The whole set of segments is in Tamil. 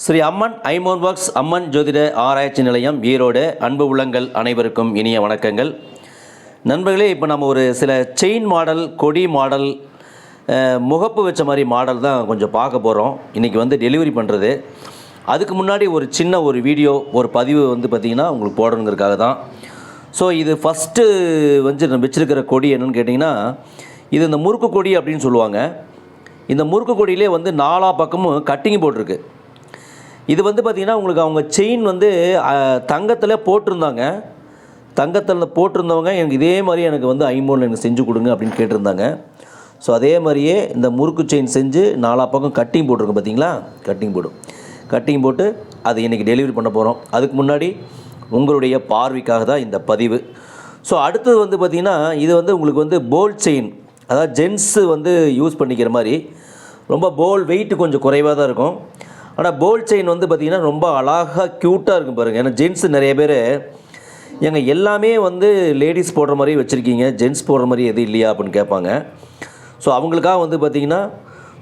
ஸ்ரீ அம்மன் ஐமோன் ஒர்க்ஸ் அம்மன் ஜோதிட ஆராய்ச்சி நிலையம் ஈரோடு. அன்பு உள்ளங்கள் அனைவருக்கும் இனிய வணக்கங்கள். நண்பர்களே இப்போ நம்ம ஒரு சில செயின் மாடல் கொடி மாடல் முகப்பு வச்ச மாதிரி மாடல் தான் கொஞ்சம் பார்க்க போகிறோம் இன்றைக்கி வந்து டெலிவரி பண்ணுறது அதுக்கு முன்னாடி ஒரு சின்ன ஒரு வீடியோ ஒரு பதிவு வந்து பார்த்திங்கன்னா உங்களுக்கு போடணுங்கிறதுக்காக தான். ஸோ இது ஃபஸ்ட்டு வந்து நம்ம வச்சுருக்கிற கொடி என்னென்னு கேட்டிங்கன்னா இது இந்த முறுக்கு கொடி அப்படின்னு சொல்லுவாங்க. இந்த முறுக்கு கொடியிலே வந்து நாலா பக்கமும் கட்டிங் போட்டிருக்கு. இது வந்து பார்த்திங்கன்னா உங்களுக்கு அவங்க செயின் வந்து தங்கத்தில் போட்டிருந்தாங்க. தங்கத்தில் போட்டிருந்தவங்க எனக்கு இதே மாதிரி எனக்கு வந்து ஐம்பொன்னில் எனக்கு செஞ்சு கொடுங்க அப்படின்னு கேட்டிருந்தாங்க. ஸோ அதே மாதிரியே இந்த முறுக்கு செயின் செஞ்சு நாலா பக்கம் கட்டிங் போட்டிருக்கோம் பார்த்தீங்களா கட்டிங் போடும். கட்டிங் போட்டு அது இன்றைக்கி டெலிவரி பண்ண போகிறோம் அதுக்கு முன்னாடி உங்களுடைய பார்வைக்காக தான் இந்த பதிவு. ஸோ அடுத்தது வந்து பார்த்திங்கன்னா இது வந்து உங்களுக்கு வந்து போல் செயின் அதாவது ஜென்ஸு வந்து யூஸ் பண்ணிக்கிற மாதிரி. ரொம்ப போல் வெயிட்டு கொஞ்சம் குறைவாக தான் இருக்கும். ஆனால் போல் செயின் வந்து பார்த்திங்கன்னா ரொம்ப அழகாக க்யூட்டாக இருக்கும் பாருங்கள் ஏன்னா ஜென்ஸ் நிறைய பேர் எங்க எல்லாமே வந்து லேடிஸ் போடுற மாதிரி வச்சுருக்கீங்க. ஜென்ஸ் போடுற மாதிரி எதுவும் இல்லையா அப்படின்னு கேட்பாங்க. ஸோ அவங்களுக்காக வந்து பார்த்திங்கன்னா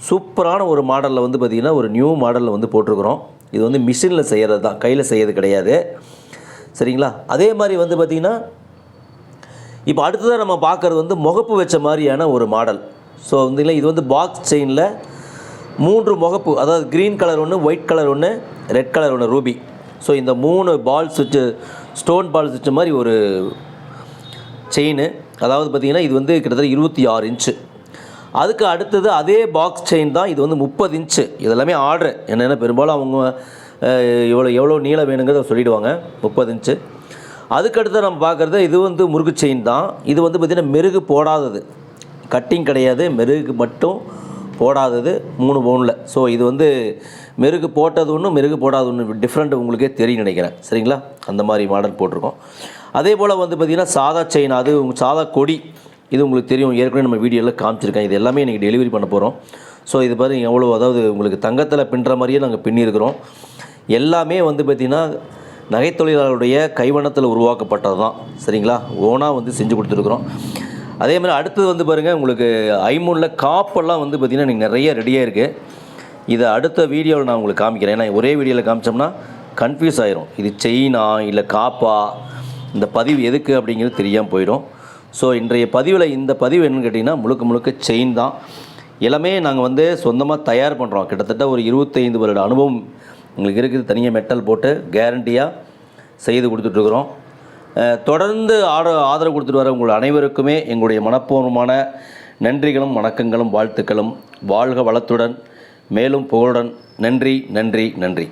சூப்பரான ஒரு மாடலில் வந்து பார்த்திங்கன்னா ஒரு நியூ மாடலில் வந்து போட்டிருக்கிறோம். இது வந்து மிஷினில் செய்கிறது தான். கையில் செய்யறது கிடையாது. சரிங்களா? அதே மாதிரி வந்து பார்த்திங்கன்னா இப்போ அடுத்ததாக நம்ம பார்க்குறது வந்து முகப்பு வச்ச மாதிரியான ஒரு மாடல் ஸோ வந்து இது வந்து பாக்ஸ் செயினில் மூன்று முகப்பு அதாவது க்ரீன் கலர் ஒன்று ஒயிட் கலர் ஒன்று ரெட் கலர் ஒன்று ரூபி ஸோ இந்த மூணு பால்ஸ் வச்சு ஸ்டோன் பால்ஸ் வச்ச மாதிரி ஒரு செயின் அதாவது பார்த்திங்கன்னா இது வந்து கிட்டத்தட்ட இருபத்தி ஆறு இன்ச்சு அதுக்கு அடுத்தது அதே பாக்ஸ் செயின் தான் இது வந்து முப்பது இன்ச்சு இதெல்லாமே ஆர்டர் என்னென்னா பெரும்பாலும் அவங்க இவ்வளோ எவ்வளோ நீளம் வேணுங்கிறத சொல்லிவிடுவாங்க முப்பது இன்ச்சு அதுக்கடுத்து நம்ம பார்க்குறது இது வந்து முறுக்கு செயின் தான். இது வந்து பார்த்திங்கன்னா மெருகு போடாதது. கட்டிங் கிடையாது. மெருகு மட்டும் போடாதது மூணு பவுனில் ஸோ இது வந்து மெருகு போட்டது ஒன்று மெருகு போடாத ஒன்று டிஃப்ரெண்ட் உங்களுக்கே தெரியும் நினைக்கிறேன். சரிங்களா? அந்த மாதிரி மாடல் போட்டிருக்கோம். அதே போல் வந்து பார்த்திங்கன்னா சாதா செயின் அது உங்கள் சாதா கொடி இது உங்களுக்கு தெரியும். ஏற்கனவே நம்ம வீடியோவில் காமிச்சிருக்கேன். இது எல்லாமே இன்றைக்கி டெலிவரி பண்ண போகிறோம் ஸோ இது பாருங்க எவ்வளோ அதாவது உங்களுக்கு தங்கத்தில் பின்னுற மாதிரியே நாங்கள் பின்னியிருக்கிறோம் எல்லாமே வந்து பார்த்திங்கன்னா நகைத்தொழிலாளருடைய கைவண்ணத்தில் உருவாக்கப்பட்டது தான் சரிங்களா? ஓனாக வந்து செஞ்சு கொடுத்துருக்குறோம். அதே மாதிரி அடுத்தது வந்து பாருங்கள் உங்களுக்கு ஐமூனில் காப்பெல்லாம் வந்து பார்த்திங்கன்னா நீங்கள் நிறைய ரெடியாக இருக்குது இதை அடுத்த வீடியோவில் நான் உங்களுக்கு காமிக்கிறேன். ஏன்னா ஒரே வீடியோவில் காமிச்சோம்னா கன்ஃபியூஸ் ஆயிரும். இது செயினா இல்லை காப்பா? இந்த பதிவு எதுக்கு அப்படிங்கிறது தெரியாமல் போயிடும். ஸோ இன்றைய பதிவில் இந்த பதிவு என்னன்னு கேட்டிங்கன்னா முழுக்க முழுக்க செயின் தான். எல்லாமே நாங்கள் வந்து சொந்தமாக தயார் பண்ணுறோம் கிட்டத்தட்ட ஒரு இருபத்தைந்து வருட அனுபவம் எங்களுக்கு இருக்குது. தனியாக மெட்டல் போட்டு கேரண்டியாக செய்து கொடுத்துட்ருக்குறோம் தொடர்ந்து ஆட ஆதரவு கொடுத்துட்டு வர உங்கள் அனைவருக்குமே எங்களுடைய மனப்பூர்வமான நன்றிகளும் வணக்கங்களும் வாழ்த்துக்களும். வாழ்க வளத்துடன் மேலும் புகழுடன். நன்றி நன்றி நன்றி.